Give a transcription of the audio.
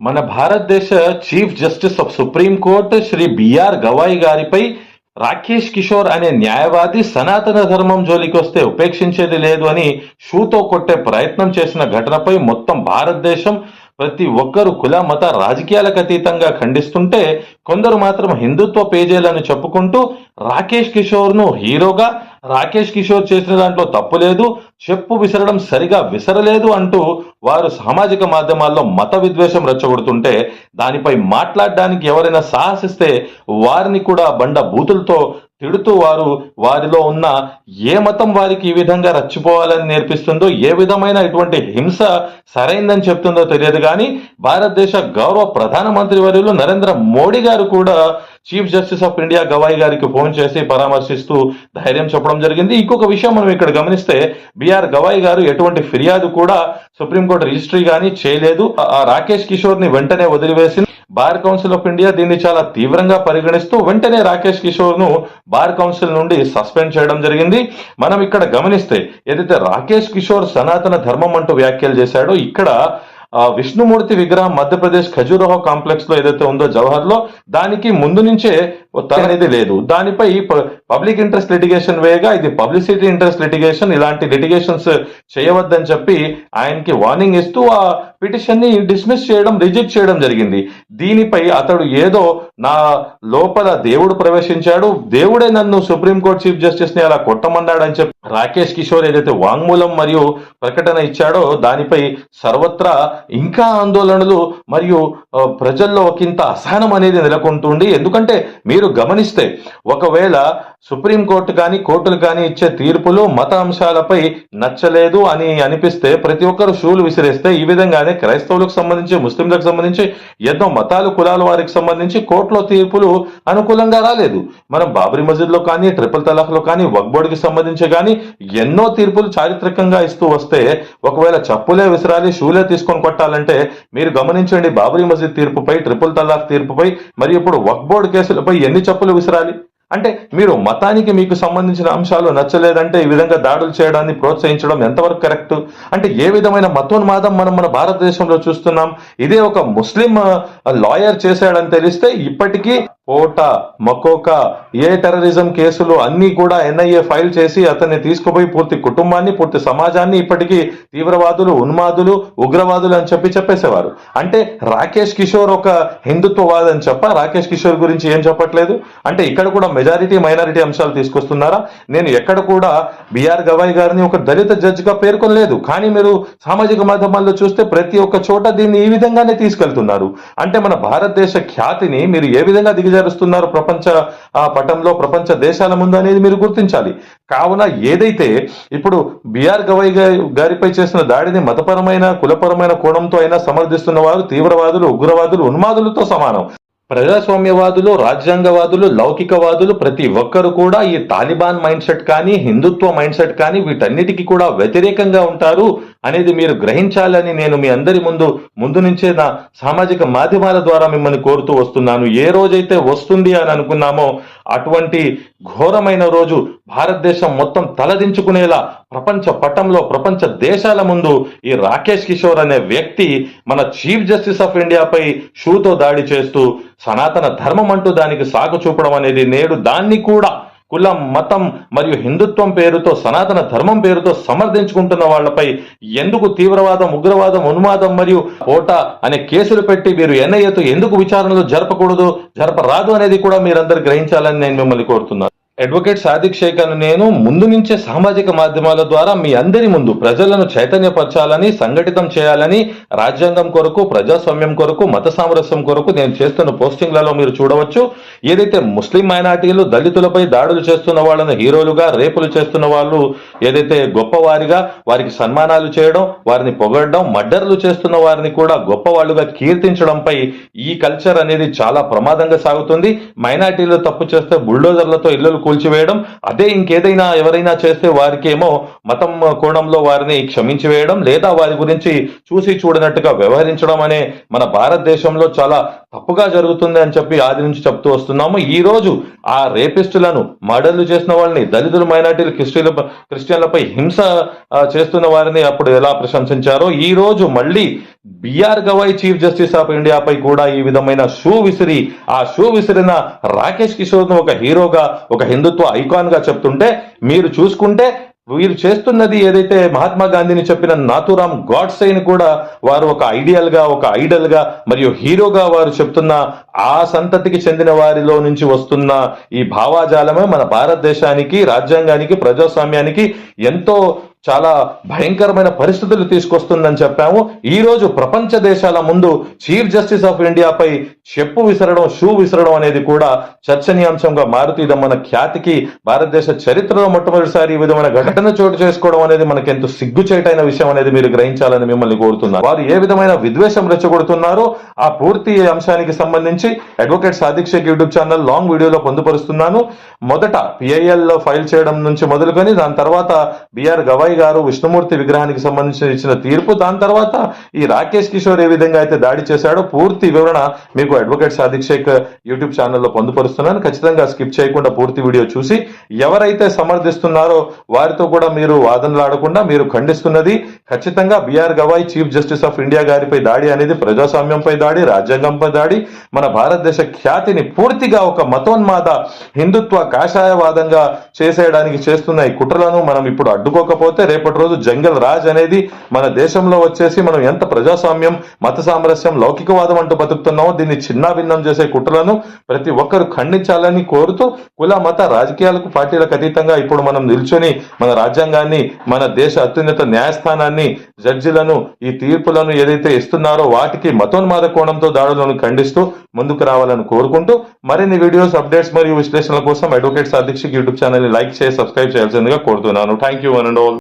మన భారతదేశ chief justice of supreme court Shri B R Gavai గారిపై రాకేష్ కిషోర్ అనే న్యాయవాది సనాతన ధర్మం జోలికి వస్తే ఉపేక్షించేది లేదు అని షూతో కొట్టే ప్రయత్నం చేసిన ఘటనపై మొత్తం భారతదేశం ప్రతి ఒక్కరు కుల మత రాజకీయాలకు అతీతంగా ఖండిస్తుంటే కొందరు మాత్రం హిందుత్వ పేజీలను చెప్పుకుంటూ రాకేష్ కిషోర్ను హీరోగా రాకేష్ కిషోర్ చేసిన దాంట్లో తప్పు లేదు చెప్పు విసరడం సరిగా విసరలేదు అంటూ వారు సామాజిక మాధ్యమాల్లో మత విద్వేషం రెచ్చగొడుతుంటే దానిపై మాట్లాడడానికి ఎవరైనా సాహసిస్తే వారిని కూడా బండ బూతులతో తిడుతూ వారు వారిలో ఉన్న ఏ మతం వారికి ఈ విధంగా రచ్చిపోవాలని నేర్పిస్తుందో ఏ విధమైన ఇటువంటి హింస సరైందని చెప్తుందో తెలియదు కానీ భారతదేశ గౌరవ ప్రధానమంత్రి వర్యులు నరేంద్ర మోడీ గారు కూడా chief justice of India Gavai గారికి ఫోన్ చేసి పరామర్శిస్తూ ధైర్యం చెప్పడం జరిగింది. ఇంకొక విషయం మనం ఇక్కడ గమనిస్తే బిఆర్ గవాయి గారు ఎటువంటి ఫిర్యాదు కూడా సుప్రీంకోర్టు రిజిస్ట్రీ కానీ చేయలేదు. ఆ రాకేష్ కిషోర్ని వెంటనే వదిలివేసింది. బార్ కౌన్సిల్ ఆఫ్ ఇండియా దీన్ని చాలా తీవ్రంగా పరిగణిస్తూ వెంటనే రాకేష్ కిషోర్ను బార్ కౌన్సిల్ నుండి సస్పెండ్ చేయడం జరిగింది. మనం ఇక్కడ గమనిస్తే ఏదైతే రాకేష్ కిషోర్ సనాతన ధర్మం అంటూ వ్యాఖ్యలు చేశాడో ఇక్కడ ఆ, విష్ణుమూర్తి విగ్రహం మధ్యప్రదేశ్ ఖజురహో కాంప్లెక్స్లో ఏదైతే ఉందో జవహర్లో దానికి ముందు నుంచే అనేది లేదు. దానిపై పబ్లిక్ ఇంట్రెస్ట్ లిటిగేషన్ వేగా ఇది పబ్లిసిటీ ఇంట్రెస్ట్ లిటిగేషన్ ఇలాంటి లిటిగేషన్స్ చేయవద్దని చెప్పి ఆయనకి వార్నింగ్ ఇస్తూ ఆ పిటిషన్ని డిస్మిస్ చేయడం రిజెక్ట్ చేయడం జరిగింది. దీనిపై అతడు ఏదో నా లోపల దేవుడు ప్రవేశించాడు దేవుడే నన్ను సుప్రీంకోర్టు చీఫ్ జస్టిస్ని అలా కొట్టమన్నాడని చెప్పి రాకేష్ కిషోర్ ఏదైతే వాంగ్మూలం మరియు ప్రకటన ఇచ్చాడో దానిపై సర్వత్రా ఇంకా ఆందోళనలు మరియు ప్రజల్లో ఒకంత అసహనం అనేది నెలకొంటుంది ఎందుకంటే మీరు గమనిస్తే ఒకవేళ సుప్రీంకోర్టు కానీ కోర్టులు కానీ ఇచ్చే తీర్పులు మత అంశాలపై నచ్చలేదు అని అనిపిస్తే ప్రతి ఒక్కరు షూలు విసిరేస్తే ఈ విధంగానే క్రైస్తవులకు సంబంధించి ముస్లింలకు సంబంధించి ఎన్నో మతాలు కులాల వారికి సంబంధించి కోర్టులో తీర్పులు అనుకూలంగా రాలేదు. మనం బాబ్రీ మస్జిద్లో కానీ ట్రిపుల్ తలాక్లో కానీ వక్బోర్డుకి సంబంధించి కానీ ఎన్నో తీర్పులు చారిత్రకంగా ఇస్తూ వస్తే ఒకవేళ చప్పులే విసిరాలి షూలే తీసుకొని కొట్టాలంటే మీరు గమనించండి బాబ్రీ మస్జిద్ తీర్పుపై ట్రిపుల్ తలాక్ తీర్పుపై మరి ఇప్పుడు వక్బోర్డ్ కేసులపై ఎన్ని చప్పులు విసిరాలి? అంటే మీరు మతానికి మీకు సంబంధించిన అంశాలు నచ్చలేదంటే ఈ విధంగా దాడులు చేయడాన్ని ప్రోత్సహించడం ఎంతవరకు కరెక్ట్? అంటే ఏ విధమైన మతోన్మాదం మనం మన భారతదేశంలో చూస్తున్నాం? ఇదే ఒక ముస్లిం లాయర్ చేశాడని తెలిస్తే ఇప్పటికీ ఓట మకోక ఏ టెర్రరిజం కేసులు అన్ని కూడా ఎన్ఐఏ ఫైల్ చేసి అతన్ని తీసుకుపోయి పూర్తి కుటుంబాన్ని పూర్తి సమాజాన్ని ఇప్పటికీ తీవ్రవాదులు ఉన్మాదులు ఉగ్రవాదులు అని చెప్పి చెప్పేసేవారు. అంటే రాకేష్ కిషోర్ ఒక హిందుత్వవాది అని చెప్ప రాకేష్ కిషోర్ గురించి ఏం చెప్పట్లేదు? అంటే ఇక్కడ కూడా మెజారిటీ మైనారిటీ అంశాలు తీసుకొస్తున్నారా? నేను ఎక్కడ కూడా బిఆర్ గవాయ్ గారిని ఒక దళిత జడ్జిగా పేర్కొనలేదు. కానీ మీరు సామాజిక మాధ్యమాల్లో చూస్తే ప్రతి ఒక్క చోట దీన్ని ఈ విధంగానే తీసుకెళ్తున్నారు. అంటే మన భారతదేశ ఖ్యాతిని మీరు ఏ విధంగా దిగజారుస్తున్నారు ప్రపంచ ఆ, పటంలో ప్రపంచ దేశాల ముందు అనేది మీరు గుర్తించాలి. కావున ఏదైతే ఇప్పుడు బిఆర్ గవై గారిపై చేసిన దాడిని మతపరమైన కులపరమైన కోణంతో అయినా సమర్థిస్తున్న వారు తీవ్రవాదులు ఉగ్రవాదులు ఉన్మాదులతో సమానం. ప్రజాస్వామ్యవాదులు రాజ్యాంగవాదులు లౌకికవాదులు ప్రతి ఒక్కరు కూడా ఈ తాలిబాన్ మైండ్ సెట్ కానీ హిందుత్వ మైండ్ సెట్ కానీ వీటన్నిటికీ కూడా వ్యతిరేకంగా ఉంటారు. అనేది మీరు గ్రహించాలని నేను మీ అందరి ముందు ముందు నుంచే నా సామాజిక మాధ్యమాల ద్వారా మిమ్మల్ని కోరుతూ వస్తున్నాను. ఏ రోజైతే వస్తుంది అని అనుకున్నామో అటువంటి ఘోరమైన రోజు భారతదేశం మొత్తం తలదించుకునేలా ప్రపంచ పటంలో ప్రపంచ దేశాల ముందు ఈ రాకేష్ కిషోర్ అనే వ్యక్తి మన చీఫ్ జస్టిస్ ఆఫ్ ఇండియాపై షూతో దాడి చేస్తూ సనాతన ధర్మం అంటూ దానికి సాగు చూపడం అనేది నేడు దాన్ని కూడా కులం మతం మరియు హిందుత్వం పేరుతో సనాతన ధర్మం పేరుతో సమర్థించుకుంటున్న వాళ్ళపై ఎందుకు తీవ్రవాదం ఉగ్రవాదం ఉన్మాదం మరియు ఓట అనే కేసులు పెట్టి మీరు ఎన్ఐఏతో ఎందుకు విచారణలు జరపకూడదు జరపరాదు అనేది కూడా మీరందరూ గ్రహించాలని నేను మిమ్మల్ని కోరుతున్నాను. అడ్వకేట్ సాదిక్ షేక్ అని నేను ముందు నుంచే సామాజిక మాధ్యమాల ద్వారా మీ అందరి ముందు ప్రజలను చైతన్యపరచాలని సంఘటితం చేయాలని రాజ్యాంగం కొరకు ప్రజాస్వామ్యం కొరకు మత సామరస్యం కొరకు నేను చేస్తున్న పోస్టింగ్లలో మీరు చూడవచ్చు. ఏదైతే ముస్లిం మైనార్టీలు దళితులపై దాడులు చేస్తున్న వాళ్ళని హీరోలుగా రేపులు చేస్తున్న వాళ్ళు ఏదైతే గొప్పవారిగా వారికి సన్మానాలు చేయడం వారిని పొగడడం మర్డర్లు చేస్తున్న వారిని కూడా గొప్పవాళ్ళుగా కీర్తించడంపై ఈ కల్చర్ అనేది చాలా ప్రమాదంగా సాగుతుంది. మైనార్టీలు తప్పు చేస్తే బుల్డోజర్లతో ఇల్లు కూల్చివేయడం అదే ఇంకేదైనా ఎవరైనా చేస్తే వారికేమో మతం కోణంలో వారిని క్షమించి వేయడం లేదా వారి గురించి చూసి చూడనట్టుగా వ్యవహరించడం అనే మన భారతదేశంలో చాలా తప్పుగా జరుగుతుంది అని చెప్పి ఆది నుంచి చెప్తూ వస్తున్నాము. ఈ రోజు ఆ రేపిస్టులను మర్డర్లు చేసిన వాళ్ళని దళితులు మైనార్టీలు క్రిస్టియన్ల క్రిస్టియన్లపై హింస చేస్తున్న వారిని అప్పుడు ఎలా ప్రశంసించారో ఈ రోజు మళ్ళీ B R Gavai chief justice of ఇండియాపై కూడా ఈ విధమైన షూ విసిరి ఆ షూ విసిరిన రాకేష్ కిషోర్ను ఒక హీరోగా ఒక హిందుత్వ ఐకాన్గా చెప్తుంటే మీరు చూసుకుంటే వీరు చేస్తున్నది ఏదైతే మహాత్మా గాంధీని చెప్పిన నాథురామ్ గాడ్సేని కూడా వారు ఒక ఐడియల్గా ఒక ఐడల్గా మరియు హీరోగా వారు చెప్తున్న ఆ సంతతికి చెందిన వారిలో నుంచి వస్తున్న ఈ భావాజాలమే మన భారతదేశానికి రాజ్యాంగానికి ప్రజాస్వామ్యానికి ఎంతో చాలా భయంకరమైన పరిస్థితులు తీసుకొస్తుందని చెప్పాము. ఈ రోజు ప్రపంచ దేశాల ముందు చీఫ్ జస్టిస్ ఆఫ్ ఇండియాపై చెప్పు విసరడం షూ విసరడం అనేది కూడా చర్చనీయాంశంగా మారుతూ మన ఖ్యాతికి భారతదేశ చరిత్రలో మొట్టమొదటిసారి ఈ విధమైన ఘటన చోటు చేసుకోవడం అనేది మనకి ఎంతో సిగ్గుచేటైన విషయం అనేది మీరు గ్రహించాలని మిమ్మల్ని కోరుతున్నారు వారు ఏ విధమైన విద్వేషం రెచ్చగొడుతున్నారో ఆ పూర్తి అంశానికి సంబంధించి advocate Sadiq Shaikh YouTube channel long వీడియోలో పొందుపరుస్తున్నాను. మొదట పిఐఎల్లో ఫైల్ చేయడం నుంచి మొదలుకొని దాని తర్వాత బిఆర్ గవాయ్ గారు విష్ణుమూర్తి విగ్రహానికి సంబంధించి ఇచ్చిన తీర్పు దాని తర్వాత ఈ రాకేష్ కిషోర్ ఏ విధంగా అయితే దాడి చేశాడో పూర్తి వివరణ మీకు అడ్వకేట్ సాదిక్ షేక్ యూట్యూబ్ ఛానల్లో పొందుపరుస్తున్నాను. ఖచ్చితంగా స్కిప్ చేయకుండా పూర్తి వీడియో చూసి ఎవరైతే సమర్థిస్తున్నారో వారితో కూడా మీరు వాదనలాడకుండా మీరు ఖండిస్తున్నది ఖచ్చితంగా B R Gavai chief justice of India గారిపై దాడి అనేది ప్రజాస్వామ్యంపై దాడి రాజ్యాంగంపై దాడి. మన భారతదేశ ఖ్యాతిని పూర్తిగా ఒక మతోన్మాద హిందుత్వ కాషాయవాదంగా చేసేయడానికి చేస్తున్న ఈ కుట్రలను మనం ఇప్పుడు అడ్డుకోకపోతే రేపటి రోజు జంగల్ రాజ్ అనేది మన దేశంలో వచ్చేసి మనం ఎంత ప్రజాస్వామ్యం మత సామరస్యం లౌకికవాదం అంటూ బతుకుతున్నామో దీన్ని చిన్నాభిన్నం చేసే కుట్రలను ప్రతి ఒక్కరు ఖండించాలని కోరుతూ కుల మత రాజకీయాలకు పార్టీలకు అతీతంగా ఇప్పుడు మనం నిల్చొని మన రాజ్యాంగాన్ని మన దేశ అత్యున్నత న్యాయస్థానాన్ని జడ్జిలను ఈ తీర్పులను ఏదైతే ఇస్తున్నారో వాటికి మతోన్మాద కోణంతో దాడులను ఖండిస్తూ ముందుకు రావాలని కోరుకుంటూ మరిన్ని వీడియోస్ అప్డేట్స్ మరియు విశ్లేషణల కోసం అడ్వకేట్స్ అధ్యక్షకి యూట్యూబ్ ఛానల్ని లైక్ చేసి సబ్స్క్రైబ్ చేయాల్సిందిగా కోరుతున్నాను. Thank you one and all.